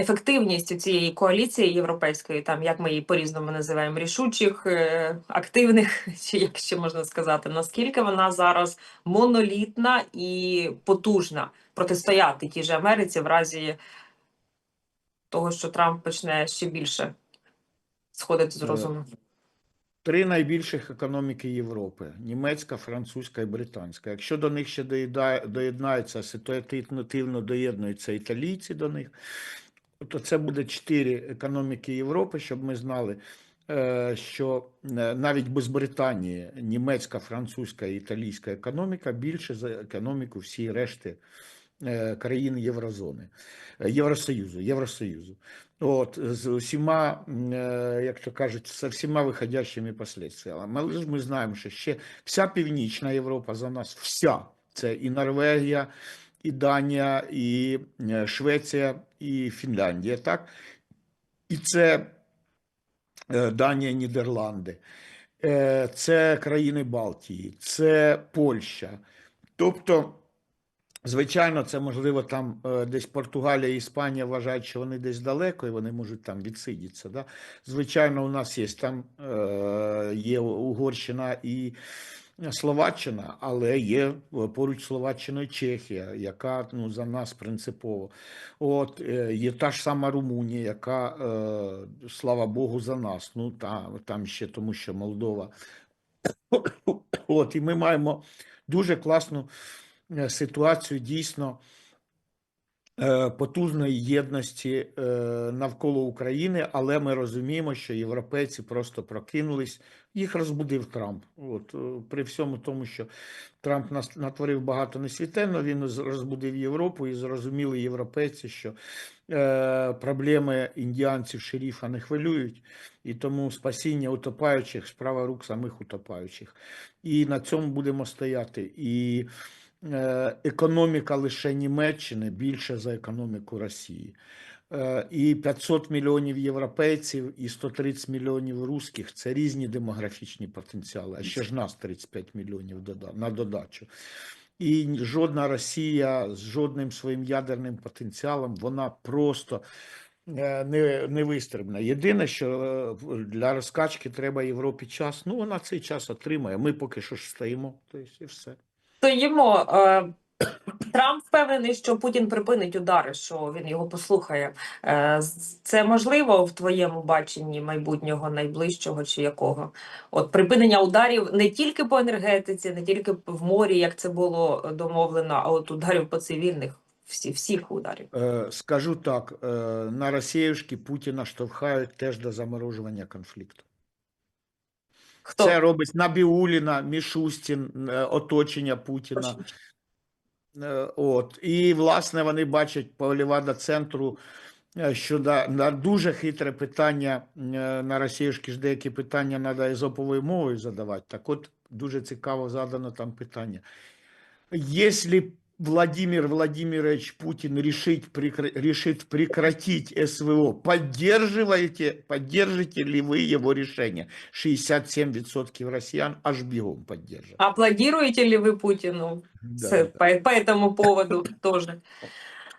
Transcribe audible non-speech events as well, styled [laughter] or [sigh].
ефективність цієї коаліції європейської, там як ми її по-різному називаємо, рішучих, е, активних, [laughs] чи як ще можна сказати, наскільки вона зараз монолітна і потужна протистояти тій же Америці в разі того, що Трамп почне ще більше сходити з Е, розуму. Три найбільших економіки Європи: німецька, французька і британська. Якщо до них ще доєднаються, ситуативно доєднуються італійці до них, то це буде чотири економіки Європи, щоб ми знали, е, що е, навіть без Британії німецька, французька і італійська економіка більше за економіку всієї решти е, країн Єврозони, Євросоюзу, Євросоюзу. От, з усіма, як то кажуть, з всіма виходящими последствиями. Але ж ми знаємо, що ще вся Північна Європа за нас, вся, це і Норвегія, і Данія, і е, Швеція, і Фінляндія, так? І це е, Данія, Нідерланди, е, це країни Балтії, це Польща. Тобто, звичайно, це можливо там десь Португалія і Іспанія вважають, що вони десь далеко і вони можуть там відсидіться. Да? Звичайно, у нас є там є Угорщина і Словаччина, але є е, поруч Словаччина Чехія, яка ну, за нас принципово. От е, є та ж сама Румунія, яка, е, слава Богу, за нас. Ну та там ще тому, що Молдова. От, і ми маємо дуже класну е, ситуацію дійсно е, потужної єдності е, навколо України, але ми розуміємо, що європейці просто прокинулись. Їх розбудив Трамп. От, е, при всьому тому, що Трамп нас натворив багато несвітенно, він розбудив Європу і зрозуміли європейці, що е, проблеми індіанців шеріфа не хвилюють, і тому спасіння утопаючих справа рук самих утопаючих. І на цьому будемо стояти. І е, економіка лише Німеччини більше за економіку Росії. Е, І 500 мільйонів європейців і 130 мільйонів русських – це різні демографічні потенціали, а ще ж нас 35 мільйонів на додачу. І жодна Росія з жодним своїм ядерним потенціалом, вона просто е, не, не вистрибна. Єдине, що е, для розкачки треба Європі час, ну вона цей час отримає. Ми поки що ж стоїмо, тобто і все. Стоїмо. Е, [clears throat] Трамп впевнений, що Путін припинить удари, що він його послухає. Е, Це можливо в твоєму баченні майбутнього, найближчого чи якого? От припинення ударів не тільки по енергетиці, не тільки в морі, як це було домовлено, а от ударів по цивільних, всі, всіх ударів. Е, Скажу так, на Росіюшки Путіна штовхають теж до заморожування конфлікту. Хто? Це робить Набіуліна, Мішустін, е, оточення Путіна. Е, От. І, власне, вони бачать по Лівада центру, е, що да, на дуже хитре питання на Росіюшки ж деякі питання треба езоповою мовою задавати. Так от, дуже цікаво задано там питання. Если Владимир Владимирович Путин решит, прекра- решит прекратить СВО, поддерживаете, поддержите ли вы его решение? 67% россиян аж бегом поддержат. Аплодируете ли ви Путіну? Да, Це да. по, по этому поводу тоже.